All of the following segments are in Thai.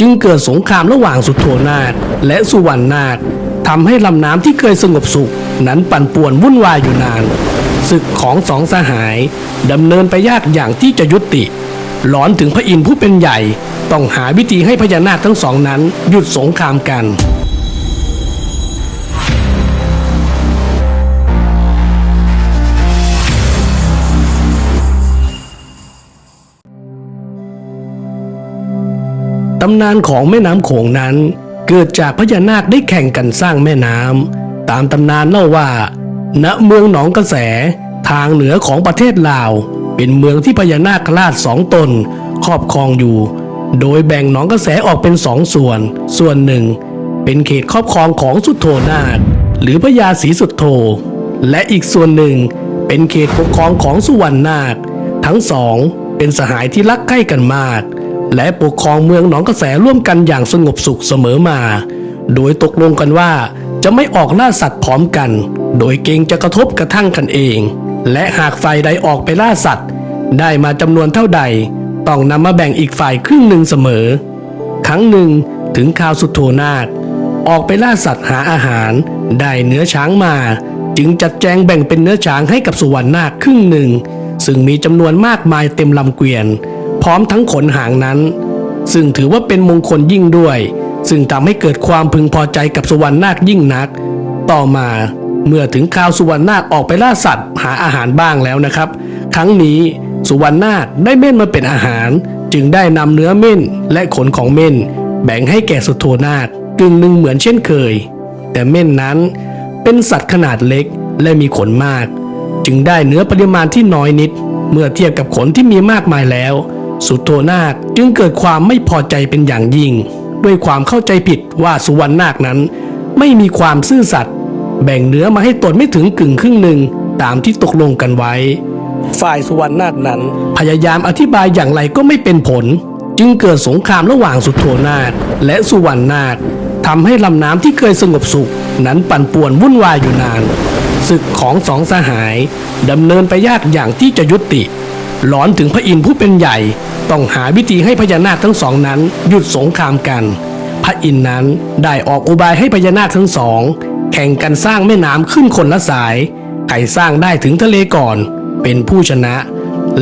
จึงเกิดสงครามระหว่างสุโธนาคและสุวรรณนาคทำให้ลำน้ำที่เคยสงบสุข นั้นปั่นป่วนวุ่นวายอยู่นานศึกของสองสหายดำเนินไปยากอย่างที่จะยุติหลอนถึงพระอินทร์ผู้เป็นใหญ่ ต้องหาวิธีให้พญานาคทั้งสองนั้นหยุดสงครามกัน ตำนานของแม่น้ำโขงนั้น เกิดจากพญานาคได้แข่งกันสร้างแม่น้ำตามตำนานเล่าว่า ณเมืองหนองกระแสทางเหนือของประเทศลาว เป็นเมืองที่พญานาคราชสองตน ครอบครองอยู่ โดยแบ่งหนองกระแสออกเป็นสองส่วน ส่วนหนึ่ง เป็นเขตครอบครองของสุโธนาค หรือพญาศรีสุโธและอีกส่วนหนึ่ง เป็นเขตปกครองของสุวรรณนาค ทั้งสองเป็นสหายที่รักใกล้กันมาก และปกครองเมืองหนองกระแสร่วมกันอย่างสงบสุขเสมอมา โดยตกลงกันว่าจะไม่ออกล่าสัตว์พร้อมกัน โดยเกรงจะกระทบกระทั่งกันเอง และหากฝ่ายใดออกไปล่าสัตว์ ได้มาจำนวนเท่าใด ต้องนำมาแบ่งอีกฝ่ายครึ่งหนึ่งเสมอ ครั้งหนึ่งถึงข่าวสุโธนาคออกไปล่าสัตว์หาอาหาร ได้เนื้อช้างมา จึงจัดแจงแบ่งเป็นเนื้อช้างให้กับสุวรรณนาคครึ่งหนึ่ง ซึ่งมีจำนวนมากมายเต็มลำเกวียน พร้อมทั้งขนหางนั้น ซึ่งถือว่าเป็นมงคลยิ่งด้วย ซึ่งทำให้เกิดความพึงพอใจกับสุวรรณนาคยิ่งนัก ต่อมาเมื่อถึงข่าวสุวรรณนาคออกไปล่าสัตว์ หาอาหารบ้างแล้วนะครับ ครั้งนี้สุวรรณนาคได้เม่นมาเป็นอาหาร จึงได้นำเนื้อเม่นและขนของเม่น แบ่งให้แก่สุโธนาคกึ่งหนึ่งเหมือนเช่นเคย แต่เม่นนั้นเป็นสัตว์ขนาดเล็กและมีขนมาก จึงได้เนื้อปริมาณที่น้อยนิด เมื่อเทียบกับขนที่มีมากมายแล้ว สุโธนาคจึงเกิดความไม่พอใจเป็นอย่างยิ่ง ด้วยความเข้าใจผิดว่าสุวรรณนาคนั้น ไม่มีความซื่อสัตย์แบ่งเนื้อมาให้ตนไม่ถึงกึ่งครึ่งหนึ่งตามที่ตกลงกันไว้ ฝ่ายสุวรรณนาคนั้น พยายามอธิบายอย่างไรก็ไม่เป็นผล จึงเกิดสงครามระหว่างสุโธนาคและสุวรรณนาคทำให้ลำน้ำที่เคยสงบสุข นั้นปั่นป่วนวุ่นวายอยู่นานศึกของสองสหายดำเนินไปยากอย่างที่จะยุติ หลอนถึงพระอินทร์ผู้เป็นใหญ่ ต้องหาวิธีให้พญานาคทั้งสองนั้นหยุดสงครามกัน พระอินทร์นั้นได้ออกอุบายให้พญานาคทั้งสอง แข่งกันสร้างแม่น้ำขึ้นคนละสายใครสร้างได้ถึงทะเลก่อน เป็นผู้ชนะ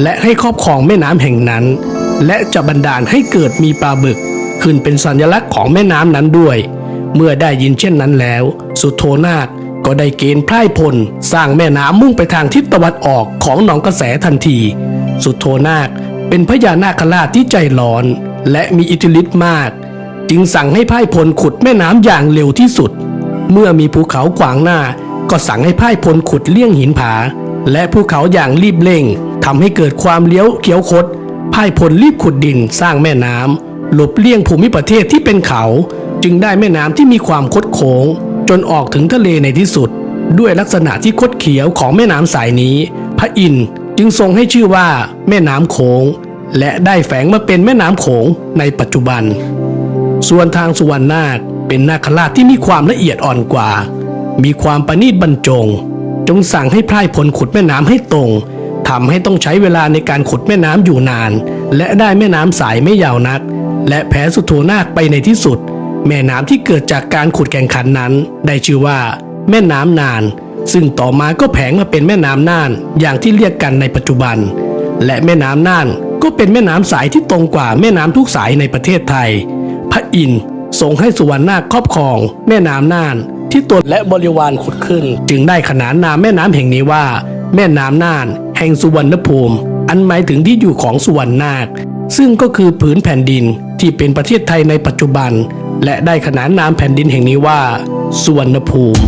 และให้ครอบครองแม่น้ำแห่งนั้น และจะบันดาลให้เกิดมีปลาบึก ขึ้นเป็นสัญลักษณ์ของแม่น้ำนั้นด้วย เมื่อได้ยินเช่นนั้นแล้ว สุโธนาคก็ได้เกณฑ์ไพร่พล สร้างแม่น้ำมุ่งไปทางทิศตะวันออกของหนองกระแสทันที สุโธนาคเป็นพญานาคราชที่ใจร้อน และมีอิทธิฤทธิ์มาก จึงสั่งให้พ่ายพลขุดแม่น้ำอย่างเร็วที่สุด เมื่อมีภูเขาขวางหน้า ก็สั่งให้พ่ายพลขุดเลี่ยงหินผา และภูเขาอย่างรีบเร่งทำให้เกิดความเลี้ยวเขียวคดพ่ายพลรีบขุดดินสร้างแม่น้ำหลบเลี่ยงภูมิประเทศที่เป็นเขา จึงได้แม่น้ำที่มีความคดโค้ง จนออกถึงทะเลในที่สุด ด้วยลักษณะที่คดเขียวของแม่น้ำสายนี้ พระอินทร์ จึงทรงให้ชื่อว่า แม่น้ำโขง และได้แฝงมาเป็นแม่น้ำโขงในปัจจุบัน ส่วนทางสุวรรณนาคเป็นนาคราชที่มีความละเอียดอ่อนกว่า มีความประณีตบรรจง จงสั่งให้พร่ายพลขุดแม่น้ำให้ตรงทำให้ต้องใช้เวลาในการขุดแม่น้ำอยู่นาน และได้แม่น้ำสายไม่ยาวนัก และแพ้สุโธนาคไปในที่สุด แม่น้ำที่เกิดจากการขุดแข่งขันนั้น ได้ชื่อว่า แม่น้ำนาน ซึ่งต่อมาก็แผงมาเป็นแม่น้ำน่าน อย่างที่เรียกกันในปัจจุบัน และแม่น้ำน่านก็เป็นแม่น้ำสายที่ตรงกว่าแม่น้ำทุกสายในประเทศไทย พระอินทร์ทรงให้สุวรรณนาคครอบครอง แม่น้ำน่าน ที่ตนและบริวารขุดขึ้น จึงได้ขนานนามแม่น้ำแห่งนี้ว่า แม่น้ำน่าน แห่งสุวรรณภูมิ อันหมายถึงที่อยู่ของสุวรรณนาค ซึ่งก็คือผืนแผ่นดินที่เป็นประเทศไทยในปัจจุบัน และได้ขนานนามแผ่นดินแห่งนี้ว่า สุวรรณภูมิ